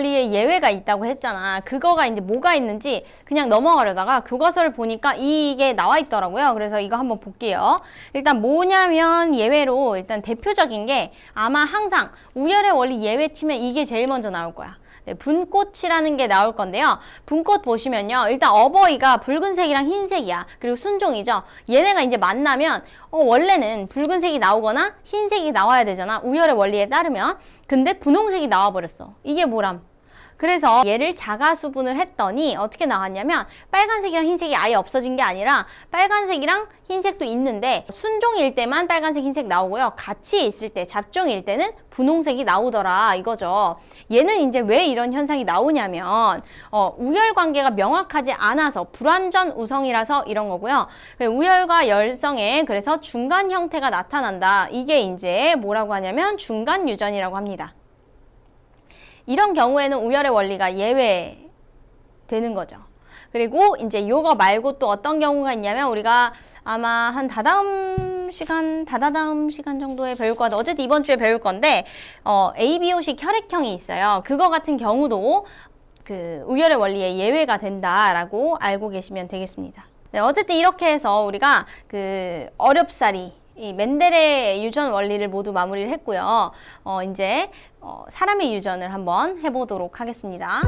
예외가 있다고 했잖아. 그거가 이제 뭐가 있는지 그냥 넘어가려다가 교과서를 보니까 이게 나와 있더라고요. 그래서 이거 한번 볼게요. 일단 뭐냐면 예외로 일단 대표적인 게 아마 항상 우열의 원리 예외 치면 이게 제일 먼저 나올 거야. 네, 분꽃이라는 게 나올 건데요. 분꽃 보시면요. 일단 어버이가 붉은색이랑 흰색이야. 그리고 순종이죠. 얘네가 이제 만나면 어, 원래는 붉은색이 나오거나 흰색이 나와야 되잖아. 우열의 원리에 따르면. 근데 분홍색이 나와버렸어. 이게 뭐람? 그래서 얘를 자가 수분을 했더니 어떻게 나왔냐면 빨간색이랑 흰색이 아예 없어진 게 아니라 빨간색이랑 흰색도 있는데 순종일 때만 빨간색 흰색 나오고요. 같이 있을 때 잡종일 때는 분홍색이 나오더라 이거죠. 얘는 이제 왜 이런 현상이 나오냐면 어, 우열 관계가 명확하지 않아서 불완전 우성이라서 이런 거고요. 우열과 열성에 그래서 중간 형태가 나타난다. 이게 이제 뭐라고 하냐면 중간 유전이라고 합니다 이런 경우에는 우열의 원리가 예외되는 거죠. 그리고 이제 요거 말고 또 어떤 경우가 있냐면 우리가 아마 한 다다음 시간, 다다다음 시간 정도에 배울 것 같아요. 어쨌든 이번 주에 배울 건데, 어, ABO식 혈액형이 있어요. 그거 같은 경우도 그 우열의 원리에 예외가 된다라고 알고 계시면 되겠습니다. 네, 어쨌든 이렇게 해서 우리가 그 어렵사리 이 멘델의 유전 원리를 모두 마무리를 했고요. 어, 이제 어, 사람의 유전을 한번 해보도록 하겠습니다.